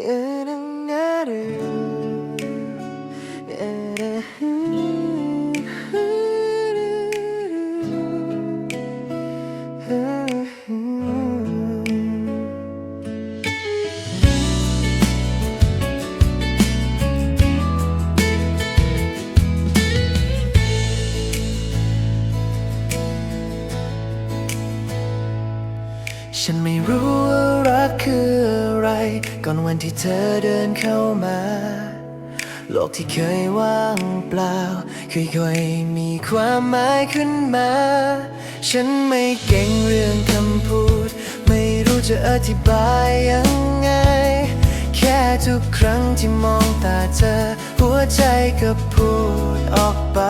ฉันไม่รู้ว่ารักคือ ก่อนวันที่เธอเดินเข้ามา โลกที่เคยว่างเปล่าค่อยๆมีความหมายขึ้นมา ฉันไม่เก่งเรื่องคำพูด ไม่รู้จะอธิบายยังไง แค่ทุกครั้งที่มองตาเธอ หัวใจก็พูดออกไป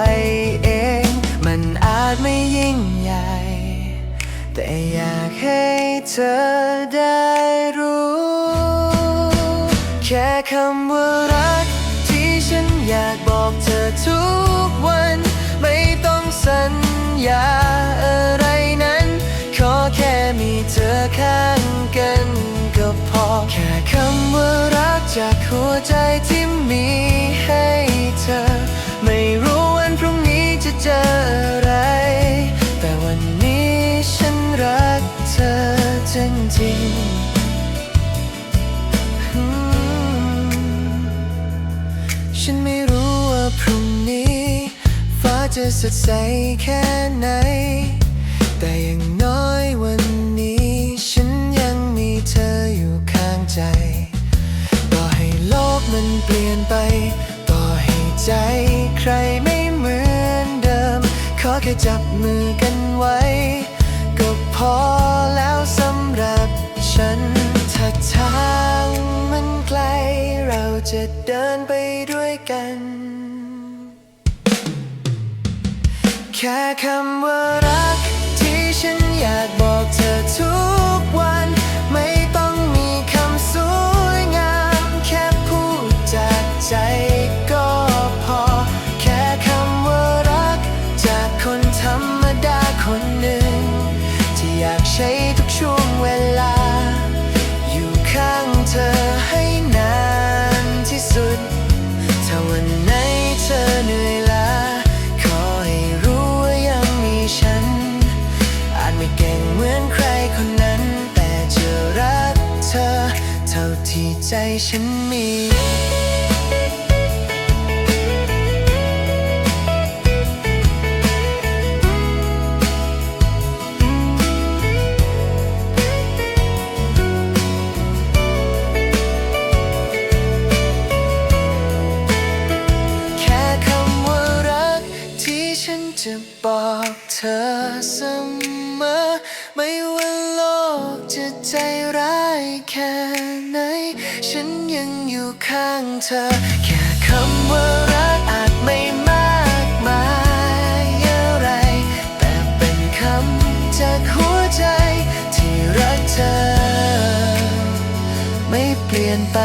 เอง มันอาจไม่ยิ่งใหญ่ แต่อยากให้เธอได้ คำว่ารัก ที่ฉันอยากบอกเธอทุกวัน ไม่ต้องสัญญาอะไรนั้น ขอแค่มีเธอข้างกันก็พอ แค่คำว่ารักจากหัวใจที่มีให้เธอ ไม่รู้วันพรุ่งนี้จะเจออะไร แต่วันนี้ฉันรักเธอจริงๆ จะสดใสแค่ไหน แต่อย่างน้อยวันนี้ ฉันยังมีเธออยู่ข้างใจ ต่อให้โลกมันเปลี่ยนไป ต่อให้ใจใครไม่เหมือนเดิม ขอแค่จับมือกันไว้ ก็พอแล้ว แค่คำว่ารัก ที่ฉันอยากบอกเธอทุกวัน ไม่ต้องมีคำสวยงาม แค่พูดจากใจก็พอ แค่คำว่ารัก จากคนธรรมดาคนหนึ่ง ที่อยากใช้ทุกช่วงเวลา ใจฉันมีจะบอกเธอเสมอไม่ว่า จะใจร้ายแค่ไหน ฉันยังอยู่ข้างเธอ แค่คำว่ารักอาจไม่มากมายอะไร แต่เป็นคำจากหัวใจ ที่รักเธอ ไม่เปลี่ยนไป